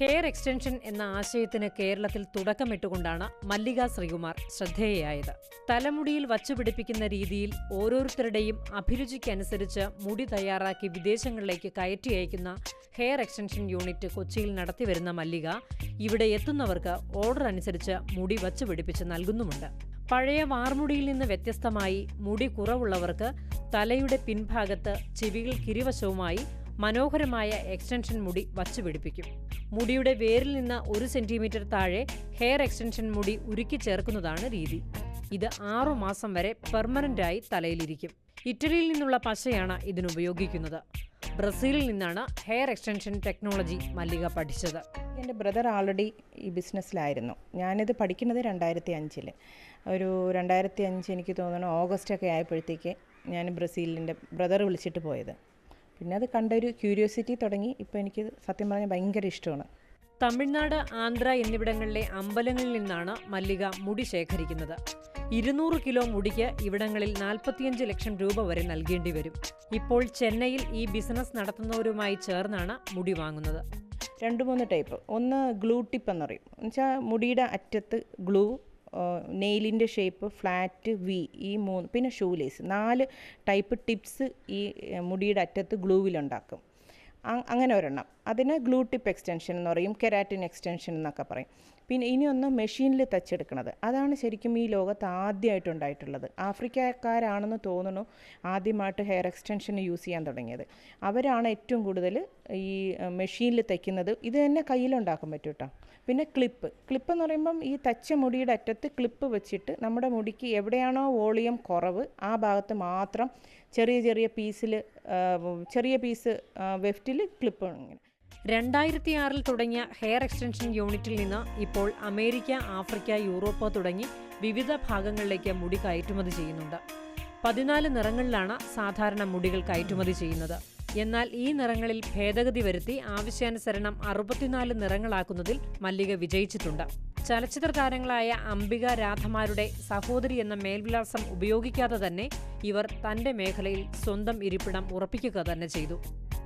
Hair extension എന്ന ആശയത്തിന് കേരളത്തിൽ തുടക്കമിട്ടുകൊണ്ടാണ് മല്ലിക ശ്രീകുമാർ ശ്രദ്ധേയയായത് തലമുടിയിൽ വച്ചുപിടിപ്പിക്കുന്ന രീതിയിൽ ഓരോരുത്തരുടെയും അഭിരുചിക്കനുസരിച്ച് മുടി തയ്യാറാക്കി വിദേശങ്ങളിലേക്ക് കയറ്റി അയക്കുന്ന ഹെയർ എക്സ്റ്റൻഷൻ യൂണിറ്റ് കൊച്ചിയിൽ നടത്തിവരുന്ന മല്ലിക ഇവിടെ എത്തുന്നവർക്ക് ഓർഡർ അനുസരിച്ച് മുടി വച്ചുപിടിപ്പിച്ച് നൽകുന്നുമുണ്ട്. പഴയ വാർമുടിയിൽ നിന്ന് വ്യത്യസ്തമായി മുടി കുറവുള്ളവർക്ക് തലയുടെ പിൻഭാഗത്ത് ചെവികൾ കിരിവശവുമായി മനോഹരമായ എക്സ്റ്റൻഷൻ മുടി വച്ചുപിടിപ്പിക്കും മുടിയുടെ വേരിൽ നിന്ന് ഒരു സെന്റിമീറ്റർ താഴെ ഹെയർ എക്സ്റ്റൻഷൻ മുടി ഉരുക്കി ചേർക്കുന്നതാണ് രീതി. ഇത് ആറു മാസം വരെ പെർമനന്റായി തലയിലിരിക്കും. ഇറ്റലിയിൽ നിന്നുള്ള പശയാണ് ഇതിനുപയോഗിക്കുന്നത് ബ്രസീലിൽ നിന്നാണ് ഹെയർ എക്സ്റ്റൻഷൻ ടെക്നോളജി മല്ലിക പഠിച്ചത്. എന്റെ ബ്രദർ ആൾറെഡി ഈ ബിസിനസ്സിലായിരുന്നു. ഞാനിത് പഠിക്കുന്നത് രണ്ടായിരത്തി അഞ്ചിൽ ഒരു രണ്ടായിരത്തി അഞ്ച് എനിക്ക് തോന്നുന്നു ഓഗസ്റ്റ് ഒക്കെ ആയപ്പോഴത്തേക്ക് ഞാൻ ബ്രസീലിന്റെ ബ്രദർ വിളിച്ചിട്ട് പോയത്. പിന്നെ അത് കണ്ടൊരു ക്യൂരിയോസിറ്റി തുടങ്ങി. ഇപ്പോൾ എനിക്ക് സത്യം പറഞ്ഞാൽ ഭയങ്കര ഇഷ്ടമാണ്. തമിഴ്നാട് ആന്ധ്ര എന്നിവിടങ്ങളിലെ അമ്പലങ്ങളിൽ നിന്നാണ് മല്ലിക മുടി ശേഖരിക്കുന്നത്. ഇരുന്നൂറ് കിലോ മുടിക്ക് ഇവിടങ്ങളിൽ നാൽപ്പത്തിയഞ്ച് ലക്ഷം രൂപ വരെ നൽകേണ്ടി വരും. ഇപ്പോൾ ചെന്നൈയിൽ ഈ ബിസിനസ് നടത്തുന്നവരുമായി ചേർന്നാണ് മുടി വാങ്ങുന്നത്. രണ്ട് മൂന്ന് ടൈപ്പ്. ഒന്ന് ഗ്ലൂ ടിപ്പ് എന്ന് പറയും. എന്നുവെച്ചാൽ മുടിയുടെ അറ്റത്ത് ഗ്ലൂ നെയിലിന്റെ ഷേപ്പ് ഫ്ലാറ്റ് വി ഈ മൂന്ന് പിന്നെ ഷൂ ലേസ് നാല് ടൈപ്പ് ടിപ്സ് ഈ മുടിയുടെ അറ്റത്ത് ഗ്ലൂവിലുണ്ടാക്കും അങ്ങനെ ഒരെണ്ണം. അതിന് ഗ്ലൂ ടിപ്പ് എക്സ്റ്റൻഷൻ എന്ന് പറയും കെരാറ്റിൻ എക്സ്റ്റൻഷൻ എന്നൊക്കെ പറയും. പിന്നെ ഇനിയൊന്ന് മെഷീനിൽ തച്ചെടുക്കുന്നത് അതാണ് ശരിക്കും ഈ ലോകത്ത് ആദ്യമായിട്ടുണ്ടായിട്ടുള്ളത്. ആഫ്രിക്കക്കാരാണെന്ന് തോന്നുന്നു ആദ്യമായിട്ട് ഹെയർ എക്സ്റ്റൻഷൻ യൂസ് ചെയ്യാൻ തുടങ്ങിയത്. അവരാണ് ഏറ്റവും കൂടുതൽ ഈ മെഷീനിൽ തയ്ക്കുന്നത്. ഇത് തന്നെ കയ്യിലുണ്ടാക്കാൻ പറ്റും കേട്ടോ പിന്നെ ക്ലിപ്പ് ക്ലിപ്പ് എന്ന് പറയുമ്പം ഈ തച്ച മുടിയുടെ അറ്റത്ത് ക്ലിപ്പ് വെച്ചിട്ട് നമ്മുടെ മുടിക്ക് എവിടെയാണോ വോളിയം കുറവ് ആ ഭാഗത്ത് മാത്രം ചെറിയ ചെറിയ പീസിൽ ചെറിയ പീസ് വെഫ്റ്റിൽ ക്ലിപ്പ് ഇങ്ങനെ. രണ്ടായിരത്തി ആറിൽ തുടങ്ങിയ ഹെയർ എക്സ്റ്റൻഷൻ യൂണിറ്റിൽ നിന്ന് ഇപ്പോൾ അമേരിക്ക ആഫ്രിക്ക യൂറോപ്പ് തുടങ്ങി വിവിധ ഭാഗങ്ങളിലേക്ക് മുടി കയറ്റുമതി ചെയ്യുന്നുണ്ട്. പതിനാല് നിറങ്ങളിലാണ് സാധാരണ മുടികൾ കയറ്റുമതി ചെയ്യുന്നത്. എന്നാൽ ഈ നിറങ്ങളിൽ ഭേദഗതി വരുത്തി ആവശ്യാനുസരണം അറുപത്തിനാല് നിറങ്ങളാക്കുന്നതിൽ മല്ലിക വിജയിച്ചിട്ടുണ്ട്. ചലച്ചിത്ര താരങ്ങളായ അംബിക രാധമാരുടെ സഹോദരി എന്ന മേൽവിലാസം ഉപയോഗിക്കാതെ തന്നെ ഇവർ തന്റെ മേഖലയിൽ സ്വന്തം ഇരിപ്പിടം ഉറപ്പിക്കുക തന്നെ ചെയ്തു.